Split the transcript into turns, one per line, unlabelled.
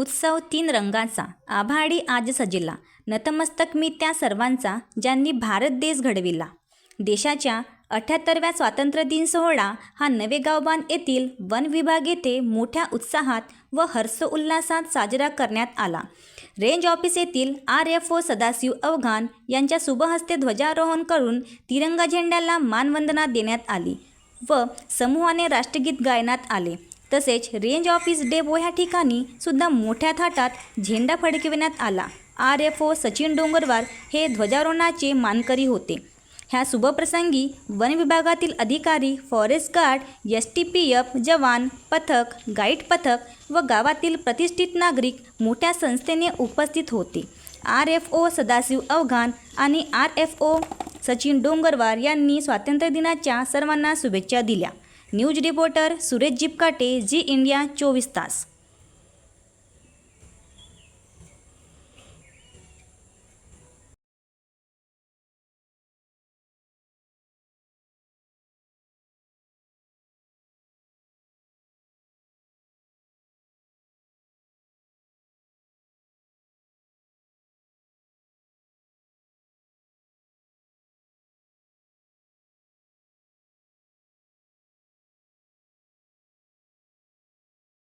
उत्सव तीन रंगाचा आभाडी आज सजिला. नतमस्तक मी त्या सर्वांचा ज्यांनी भारत देश घडविला. देशाच्या अठ्याहत्तरव्या स्वातंत्र्य दिन सोहळा हा नवेगावबान येथील वन विभाग येथे मोठ्या उत्साहात व हर्षोल्लासात साजरा करण्यात आला. रेंज ऑफिस येथील R F O Sadashiv Avghan यांच्या शुभहस्ते ध्वजारोहण करून तिरंगा झेंड्याला मानवंदना देण्यात आली व समूहाने राष्ट्रगीत गायनात आले. तसेच रेंज ऑफिस डेपो ह्या ठिकाणी सुद्धा मोठ्या थाटात झेंडा फडकविण्यात आला. R F O Sachin Dongarwar हे ध्वजारोहणाचे मानकरी होते. ह्या शुभप्रसंगी वन विभागातील अधिकारी forest guard S T P F जवान पथक गाईड पथक व गावातील प्रतिष्ठित नागरिक मोठ्या संस्थेने उपस्थित होते. R F O Sadashiv Avghan आणि R F O Sachin Dongarwar यांनी स्वातंत्र्यदिनाच्या सर्वांना शुभेच्छा दिल्या. News reporter Suresh Jipkate Zee India ચોવીસ તાસ.